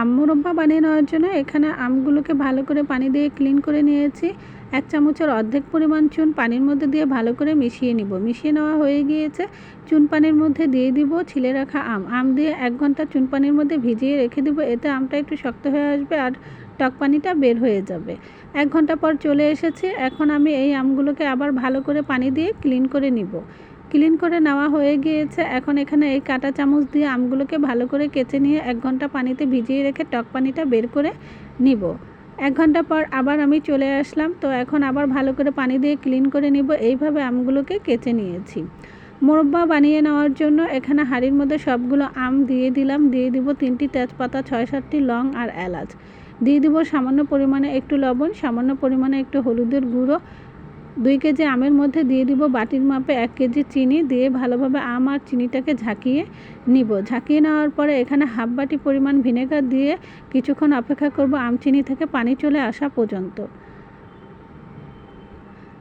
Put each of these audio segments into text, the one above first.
আম মুরব্বা বানিয়ে নেওয়ার জন্য এখানে আমগুলোকে ভালো করে পানি দিয়ে ক্লিন করে নিয়েছি। এক চামচের অর্ধেক পরিমাণ চুন পানির মধ্যে দিয়ে ভালো করে মিশিয়ে নিব। মিশিয়ে নেওয়া হয়ে গিয়েছে। চুন পানির মধ্যে দিয়ে দিব ছিলে রাখা আম। আম দিয়ে এক ঘণ্টা চুন পানির মধ্যে ভিজিয়ে রেখে দিব। এতে আমটা একটু শক্ত হয়ে আসবে আর টক পানিটা বের হয়ে যাবে। এক ঘণ্টা পর চলে এসেছে। এখন আমি এই আমগুলোকে আবার ভালো করে পানি দিয়ে ক্লিন করে নিব। ক্লিন করে নেওয়া হয়ে গিয়েছে। এখন এখানে এই কাঁটা চামচ দিয়ে আমগুলোকে ভালো করে কেচে নিয়ে এক ঘণ্টা পানিতে ভিজিয়ে রেখে টক পানিটা বের করে নিব। এক ঘণ্টা পর আবার আমি চলে আসলাম। তো এখন আবার ভালো করে পানি দিয়ে ক্লিন করে নিব। এইভাবে আমগুলোকে কেচে নিয়েছি। মোরব্বা বানিয়ে নেওয়ার জন্য এখানে হাঁড়ির মধ্যে সবগুলো আম দিয়ে দিলাম। দিয়ে দিব তিনটি তেজপাতা ছয় সাতটি লং আর এলাচ। দিয়ে দিব সামান্য পরিমাণে একটু লবণ, সামান্য পরিমাণে একটু হলুদের গুঁড়ো দুই কেজি আমের মধ্যে দিয়ে দিব বাটির মাপে এক কেজি চিনি, দিয়ে ভালোভাবে আম আর চিনিটাকে ঝাঁকিয়ে নিব। ঝাঁকিয়ে নেওয়ার পরে এখানে হাফ বাটি পরিমাণ ভিনেগার দিয়ে কিছুক্ষণ অপেক্ষা করব আম চিনি থেকে পানি চলে আসা পর্যন্ত।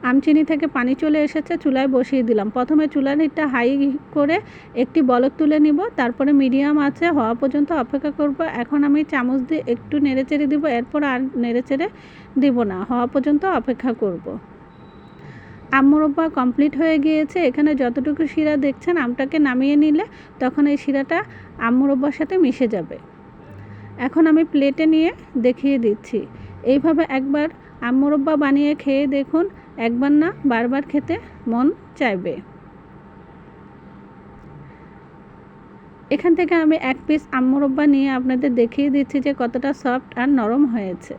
আমচিনি থেকে পানি চলে এসেছে, চুলায় বসিয়ে দিলাম। প্রথমে চুলার হিটটা হাই করে একটি বলক তুলে নিব, তারপরে মিডিয়াম আছে হওয়া পর্যন্ত অপেক্ষা করব। এখন আমি চামচ দিয়ে একটু নেড়েচেড়ে দিব, এরপর আর নেড়েচেড়ে দিব না, হওয়া পর্যন্ত অপেক্ষা করব। আম মোরব্বা কমপ্লিট হয়ে গিয়েছে, এখানে যতটুকু শিরা দেখছেন আমটাকে নামিয়ে নিলে তখন এই শিরাটা আম মোরব্বার সাথে মিশে যাবে। এখন আমি প্লেটে নিয়ে দেখিয়ে দিচ্ছি। এইভাবে একবার আম মোরব্বা বানিয়ে খেয়ে দেখুন, একবার না বারবার খেতে মন চাইবে। এখান থেকে আমি এক পিস আম মোরব্বা নিয়ে আপনাদের দেখিয়ে দিচ্ছি যে কতটা সফট আর নরম হয়েছে।